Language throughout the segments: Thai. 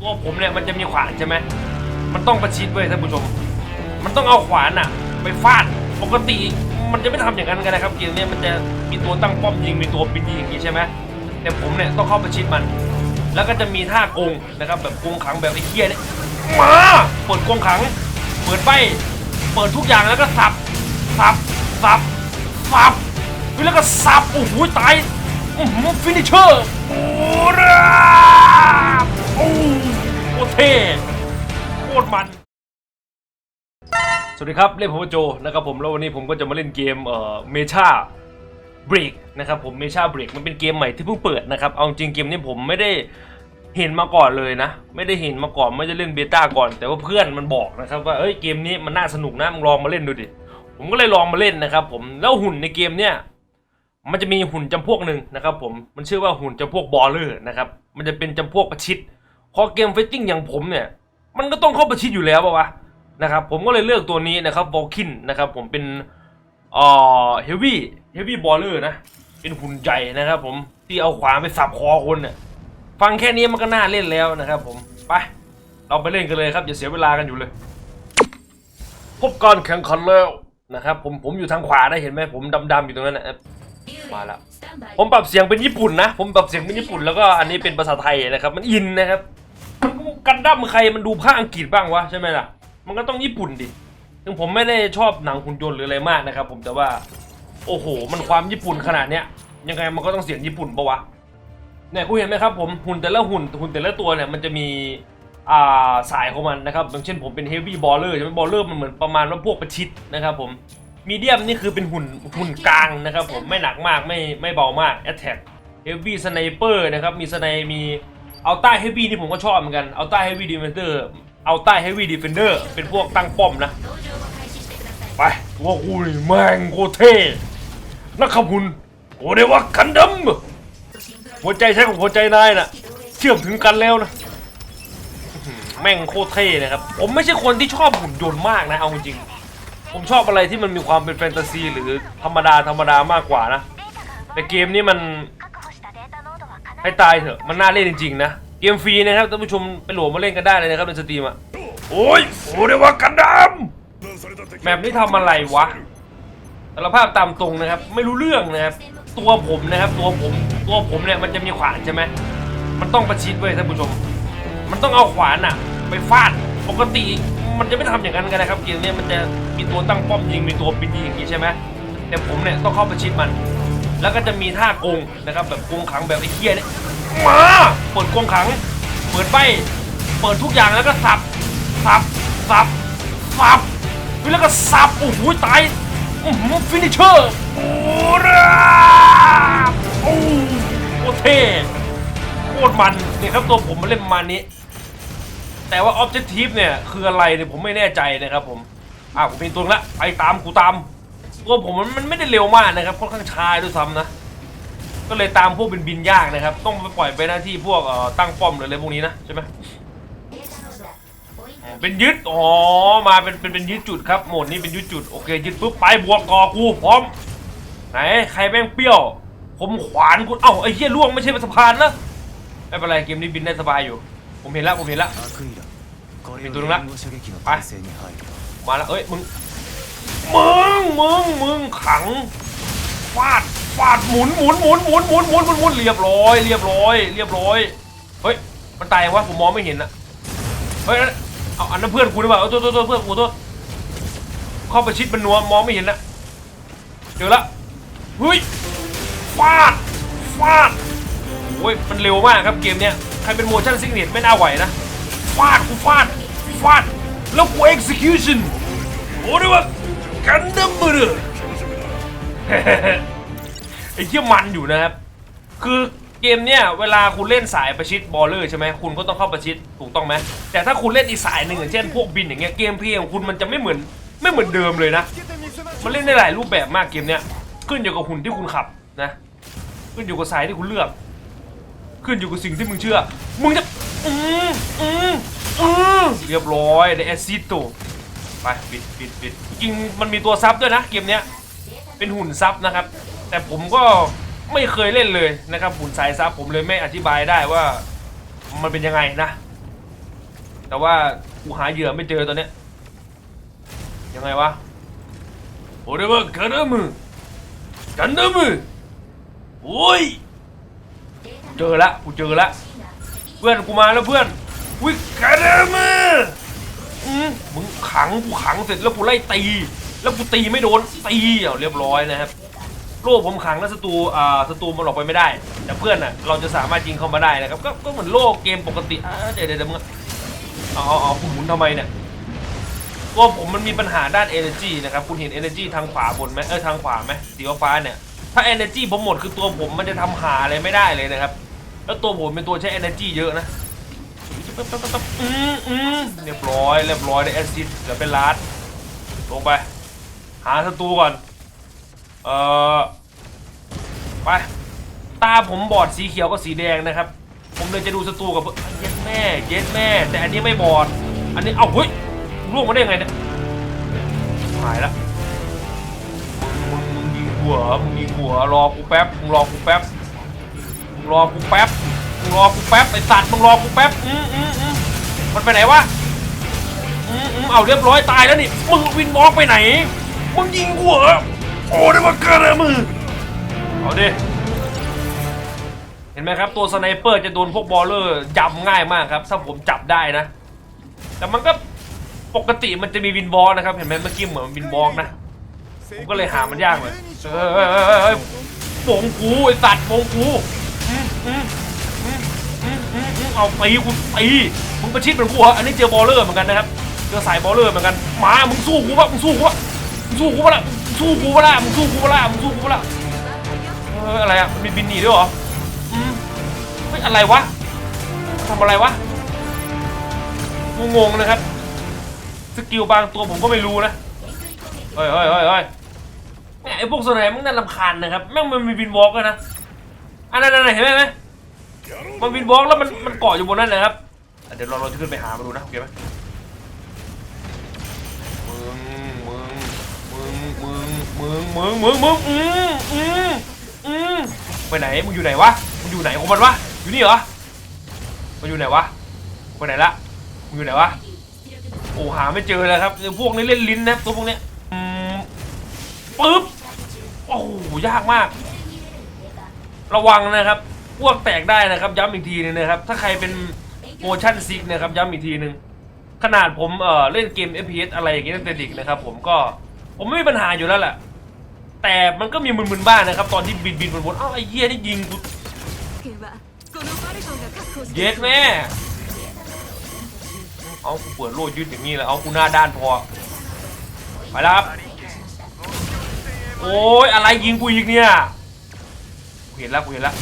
ตัวผมเนี่ยมันจะมีขวานใช่ไหม มันต้องประชิดเว้ยท่านผู้ชม มันต้องเอาขวานอะไปฟาด ปกติมันจะไม่ทำอย่างนั้นกันนะครับเกมเนี้ยมันจะมีตัวตั้งป้อมยิง มีตัวปิดยิงอย่างนี้ใช่ไหมแต่ผมเนี่ยต้องเข้าประชิดมัน แล้วก็จะมีท่าโกงนะครับแบบโกงขังแบบไอ้เคียเนี่ยมาเปิดโกงขัง เปิดใบเปิดทุกอย่างแล้วก็สับ สับ สับ สับ แล้วก็สับ โอ้โหตายฟินิชเชอร์โอ้รา โอ้โหเท่โคตรมัน สวัสดีครับเล่นผมว่าโจนะครับผมแล้ววันนี้ผมก็จะมาเล่นเกมเอ่อเมชาเบรกนะครับผมเมชาเบรกมันเป็นเกมใหม่ที่เพิ่งเปิดนะครับเอาจริงเกมนี้ผมไม่ได้เห็นมาก่อนเลยนะ ไม่ได้เห็นมาก่อนไม่ได้เล่นเบต้าก่อน แต่ว่าเพื่อนมันบอกนะครับว่าเอ้ยเกมนี้มันน่าสนุกนะมึงลองมาเล่นดูดิผมก็เลยลองมาเล่นนะครับ ผมแล้วหุ่นในเกมเนี้ยมันจะมีหุ่นจำพวกหนึ่งนะครับผมมันชื่อว่าหุ่นจำพวกบอลเลอร์นะครับมันจะเป็นจำพวกประชิด พอเกมไฟติ้งอย่างผมเนี่ย มันก็ต้องเข้าประชิดอยู่แล้วปะวะนะครับผมก็เลยเลือกตัวนี้นะครับวอลคินนะครับผมเป็นเอ่อเฮฟวี่เฮฟวี่บอลเลอร์นะ เป็นหุ่นใหญ่นะครับผมที่เอาขวานไปสับคอคนเนี่ยฟังแค่นี้มันก็น่าเล่นแล้วนะครับผมไปเราไปเล่นกันเลยครับอย่าเสียเวลากันอยู่เลย พบการแข่งขันแล้วนะครับผมผมอยู่ทางขวาได้เห็นไหมผมดำๆอยู่ตรงนั้นนะมาแล้วผมปรับเสียงเป็นญี่ปุ่นนะ ผมปรับเสียงเป็นญี่ปุ่นแล้วก็อันนี้เป็นภาษาไทยนะครับ มันอินนะครับ กันดั้มใครมันดูภาคอังกฤษบ้างวะใช่ไหมล่ะ มันก็ต้องญี่ปุ่นดิ ถึงผมไม่ได้ชอบหนังหุ่นยนต์หรืออะไรมากนะครับผมแต่ว่า โอ้โห มันความญี่ปุ่นขนาดเนี้ย ยังไงมันก็ต้องเสียงญี่ปุ่นปะวะ เนี่ยคุณเห็นไหมครับผมหุ่นแต่ละหุ่นหุ่นแต่ละตัวเนี่ยมันจะมีอ่าสายของมันนะครับอย่างเช่นผมเป็นเฮฟวี่บอลเลอร์ใช่ไหมบอลเลอร์มันเหมือนประมาณว่าพวกประชิดนะครับผมมีเดียมนี่คือเป็นหุ่นหุ่นกลางนะครับผมไม่หนักมากไม่ไม่เบามากแอตแทกเฮฟวี่สไนเปอร์นะครับมีสไนมี เอัลต้เฮฟวี่นี่ผมก็ชอบเหมือนกัน เอัลต้เฮฟวี่ดีเฟนเดอร์ เอัลต้เฮฟวี่ดีเฟนเดอร์ เป็นพวกตั้งป้อมนะ ไปตัวกูนี่แม่งโคเท่นักขับหุ่นโอ้เรียกว่ากันดำหัวใจใช้ของหัวใจนายน่ะ เชื่อมถึงกันแล้วนะแม่งโคตรเท่นะครับ ผมไม่ใช่คนที่ชอบหุ่นยนต์มากนะ เอาจริง ผมชอบอะไรที่มันมีความเป็นแฟนตาซี หรือธรรมดาธรรมดามากกว่านะ แต่เกมนี้มัน ให้ตายเถอะมันน่าเล่นจริงๆนะ เกมฟรีนะครับท่านผู้ชมไปโหลดมาเล่นกันได้เลยนะครับในสตรีมอะโอ้ยโอ้เรียกว่ากันดำแมปนี้ทำอะไรวะสารภาพตามตรงนะครับ ไม่รู้เรื่องนะครับ ตัวผมนะครับ ตัวผมตัวผมเนี่ยมันจะมีขวานใช่ไหมมันต้องประชิดเว้ยท่านผู้ชม มันต้องเอาขวานอะ ไปฟาดปกติมันจะไม่ทำอย่างนั้นกันนะครับเกมนี้มันจะมีตัวตั้งป้อมยิงมีตัวปิดยิงอย่างนี้ใช่ไหมแต่ผมเนี่ยต้องเข้าประชิดมัน แล้วก็จะมีท่ากงนะครับแบบกงขังแบบไอ้เคียเนี่ยมาเปิดกงขัง เปิดใบเปิดทุกอย่างแล้วก็สับสับสับสับแล้วก็สับโอ้โหตายฟินิชเชอร์โอ้ราโอ้โหเท่โคตรมันเนี่ยครับตัวผมมาเล่นมานี้ แต่ว่าออบเจกตีฟเนี่ย คืออะไรเนี่ยผมไม่แน่ใจนะครับผม อ่าผมเป็นตัวละไปตามกูตาม ตัวผมมันไม่ได้เร็วมากนะครับค่อนข้างช้าด้วยซ้ำนะ ก็เลยตามพวกบินบินยากนะครับ ต้องไปปล่อยไปหน้าที่พวกตั้งป้อมหรืออะไรพวกนี้นะใช่ไหมเป็นยึดอ๋อมาเป็นเป็นเป็นยึดจุดครับโหมดนี้เป็นยึดจุดโอเคยึดปุ๊บไปบวกกอกูพร้อมไหนใครแม่งเปรี้ยวผมขวานกูเอ้าไอ้เหี้ยล่วงไม่ใช่สะพานนะไม่เป็นไรเกมนี้บินได้สบายอยู่ ผมเห็นแล้วผมเห็นแล้วมีตัวนึงละไปมาแล้วเอ้ยมึง มึงมึงมึงขังฟาดฟาดหมุนหมุนหมุนหมุนหมุนหมุนหมุนหมุนเรียบร้อย เรียบร้อย เรียบร้อยเฮ้ยมันตายยังวะผมมองไม่เห็นอะเฮ้ยเอาอันนั้นเพื่อนกูดีกว่าเอาตัวตัวตัวเพื่อนกูตัวเข้าไปชิดมันนัวมองไม่เห็นละเจอละเฮ้ยฟาดฟาดโอ้ยมันเร็วมากครับเกมเนี้ยใครเป็นโมชั่นซิงเนตไม่น่าไหวนะฟาดกูฟาดฟาดแล้วกู execution โอ้ด้วยว่า กันดัมมือไอ้เหี้ยมันอยู่นะครับ คือเกมเนี้ยเวลาคุณเล่นสายประชิดบอลเลอร์ใช่ไหมคุณก็ต้องเข้าประชิดถูกต้องไหมแต่ถ้าคุณเล่นอีกสายหนึ่งอย่างเช่นพวกบินอย่างเงี้ยเกมเพลย์ของคุณมันจะไม่เหมือนไม่เหมือนเดิมเลยนะ มันเล่นได้หลายรูปแบบมากเกมเนี้ยขึ้นอยู่กับหุ่นที่คุณขับนะ ขึ้นอยู่กับสายที่คุณเลือก ขึ้นอยู่กับสิ่งที่มึงเชื่อ มึงจะอืมอืมอืมเรียบร้อยได้แอซิโต ไปปิดปิดปิดจริงมันมีตัวซับด้วยนะเกมเนี้ยเป็นหุ่นซับนะครับ แต่ผมก็ไม่เคยเล่นเลยนะครับหุ่นสายซับผมเลยไม่อธิบายได้ว่า มันเป็นยังไงนะ แต่ว่ากูหาเหยื่อไม่เจอตอนเนี้ยยังไงวะโอ้เดว่ากันดัมกันดัมโอ้ยเจอละกูเจอละเพื่อนกูมาแล้วเพื่อนวิกันดัมอื มึงขังกูขังเสร็จแล้วกูไล่ตี แล้วกูตีไม่โดนตีเอาเรียบร้อยนะครับโล่ผมขังแล้วศัตรูอ่าศัตรูมันออกไปไม่ได้ แต่เพื่อนอะเราจะสามารถยิงเข้ามาได้นะครับก็ก็เหมือนโล่เกมปกติอ่าเดี๋ยวเดี๋ยวมึงเอาเอาเอาคุณหมุนทำไมเนี่ยตัวผมมันมีปัญหาด้าน energy นะครับคุณเห็น energy ทางขวาบนไหมเออทางขวาไหมสีฟ้าเนี่ยถ้า energy ผมหมดคือตัวผมมันจะทำหาอะไรไม่ได้เลยนะครับ แล้วตัวผมเป็นตัวใช้ energy เยอะนะ อืมอืมเรียบร้อยเรียบร้อยได้แอซิดเหลือเป็นล้านลงไป หาศัตรูก่อน เอ่อ ไป ตาผมบอดสีเขียวกับสีแดงนะครับ ผมเลยจะดูศัตรูกับเย็ดแม่เย็ดแม่ แต่อันนี้ไม่บอด อันนี้ เอ้าเฮ้ยร่วงมาได้ยังไงเนี่ยหายละมึงมึงมึงยิงหัวมึงยิงหัวรอกูแป๊บมึงรอกูแป๊บมึงรอกูแป๊บ งรอกูแป๊บไอสัตว์มึงรอกูแป๊บอืมอืมอืมมันไปไหนวะอืมอืมเอาเรียบร้อยตายแล้วนี่มึงวินบล็อกไปไหนมึงยิงกูเหรอโอ้ได้มาเกินเลยมึงเอาดิเห็นไหมครับตัวสไนเปอร์จะโดนพวกบอลเลอร์ยำง่ายมากครับถ้าผมจับได้นะ แต่มันก็ปกติมันจะมีวินบอลนะครับ เห็นไหมเมื่อกี้เหมือนวินบอลนะผมก็เลยหามันยากเลยเฮ้ยเฮ้ยเฮ้ยเฮ้ยโป่งกูไอสัตว์โป่งกู เอาตีกูตีมึงประชิดเหมือนกูเหรออันนี้เจอบอลเลอร์เหมือนกันนะครับเจอสายบอลเลอร์เหมือนกันมามึงสู้กูปะมึงสู้กูปะมึงสู้กูปะล่ะมึงสู้กูปะล่ะมึงสู้กูปะล่ะมึงสู้กูปะล่ะเอออะไรอะมันมีบินหนีด้วยเหรออืมเฮ้ยอะไรวะทำอะไรวะงงนะครับสกิลบางตัวผมก็ไม่รู้นะเฮ้ยเฮ้ยเฮ้ยเฮ้ยไอพวกโซนไหนมึงน่ารำคาญนะครับแม่งมันมีวินวอล์กนะอันนั้นนั่นเห็นไหมเห็นไหม มันวินวอล์กแล้วมันมันเกาะอยู่บนนั้นนะครับอะเดี๋ยวเราเราจะขึ้นไปหามาดูนะโอเคไหมมึงมึงมึงมึงมึงมึงมึงอืมอืมอืมไปไหนมึงอยู่ไหนวะมึงอยู่ไหนของมันวะอยู่นี่เหรอมันอยู่ไหนวะไปไหนละมึงอยู่ไหนวะโอ้หาไม่เจอเลยครับพวกนี้เล่นลิ้นนะตัวพวกเนี้ยอืมปึ๊บโอ้โหยากมาก ระวังนะครับ อ้วกแตกได้นะครับ ย้ำอีกทีนึงนะครับ ถ้าใครเป็นโมชั่นซิกนะครับ ย้ำอีกทีนึง ขนาดผมเอ่อเล่นเกม FPS อะไรอย่างเงี้ยตั้งแต่เด็กนะครับผมก็ผมไม่มีปัญหาอยู่แล้วแหละแต่มันก็มีมึนๆบ้างนะครับ ตอนที่บินบินบนบนอ้าวไอ้เหี้ยนี่ยิงกูเย็ดแม่เอากูเปิดโลดยึดอย่างนี้เลยเอากูหน้าด้านพอไปแล้วครับโอ้ยอะไรยิงกูอีกเนี่ยเห็นแล้วกูเห็นแล้ว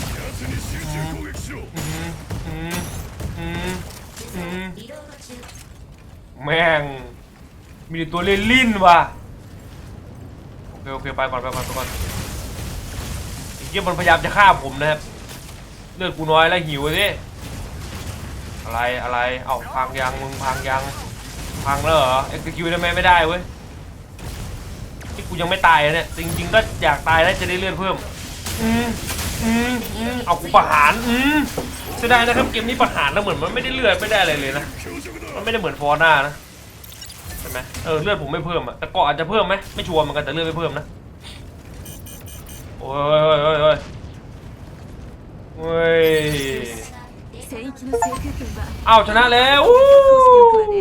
แม่ง มีตัวเล่นลิ้นว่ะ โอเคโอเคไปก่อนไปก่อนไปก่อนไอ้เหี้ยมันพยายามจะฆ่าผมนะครับ เลือดกูน้อยแล้วหิวสิอะไรอะไร เอาพังยังมึงพังยังพังแล้วเหรอเอ็กซ์คิวได้ไหมไม่ได้เว้ยที่กูยังไม่ตายอะเนี่ยจริงๆก็อยากตายแล้วจะได้เลือดเพิ่ม อืม อืมอืมเอากูประหาร อืมเสียดายนะครับเกมนี้ประหารแล้วเหมือนมันไม่ได้เลือดไม่ได้อะไรเลยนะ มันไม่ได้เหมือนฟอร์น่านะ ใช่ไหมเออเลือดผมไม่เพิ่มอะแต่เกาะอาจจะเพิ่มไหมไม่ชัวร์เหมือนกันแต่เลือดไม่เพิ่มนะ โอ้ยเฮ้ยเฮ้ยเฮ้ยเฮ้ย 聖域の制空権は เอาชนะแล้วอู้ 確保しておくわね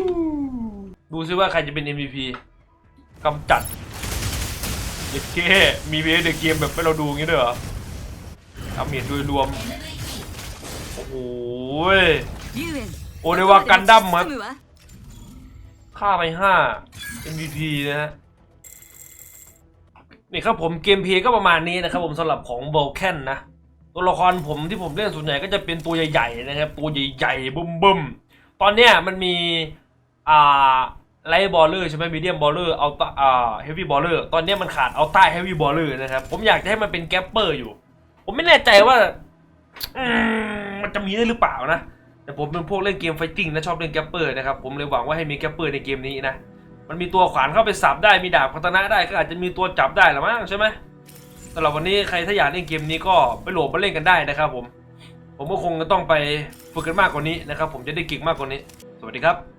ดูซิว่าใครจะเป็น MVP กำจัดเด็กเก้มีเวเดเกมแบบให้เราดูอย่างงี้ด้วยเหรอ ดาเมจโดยรวม โอ้โหโอเดวากันดั้มมัดฆ่าไปห้า MVP นะฮะนี่ครับผมเกมเพย์ก็ประมาณนี้นะครับผมสำหรับของโบลแคนนะ ตัวละครผมที่ผมเล่นส่วนใหญ่ก็จะเป็นตัวใหญ่ๆนะครับ ตัวใหญ่ๆบึ้มๆ ตอนเนี้ยมันมี อ่าไลท์บอลเลอร์ใช่ไหมมีเดียมบอลเลอร์เอาต้าอ่าเฮฟวี่บอลเลอร์ตอนนี้มันขาดเอาต้าเฮฟวี่บอลเลอร์นะครับ ผมอยากจะให้มันเป็นแกปเปอร์อยู่ ผมไม่แน่ใจว่าอืมมันจะมีได้หรือเปล่านะ แต่ผมเป็นพวกเล่นเกมไฟติ้งนะชอบเล่นแกปเปอร์นะครับ ผมเลยหวังว่าให้มีแกปเปอร์ในเกมนี้นะ มันมีตัวขวานเข้าไปสับได้มีดาบพัฒนาได้ก็อาจจะมีตัวจับได้หรือมั้งใช่ไหมสำหรับวันนี้ใครถ้าอยากเล่นเกมนี้ก็ไปโหลดมาเล่นกันได้นะครับ ผม ผมก็คงจะต้องไปฝึกกันมากกว่านี้นะครับ ผมจะได้เก่งมากกว่านี้ สวัสดีครับ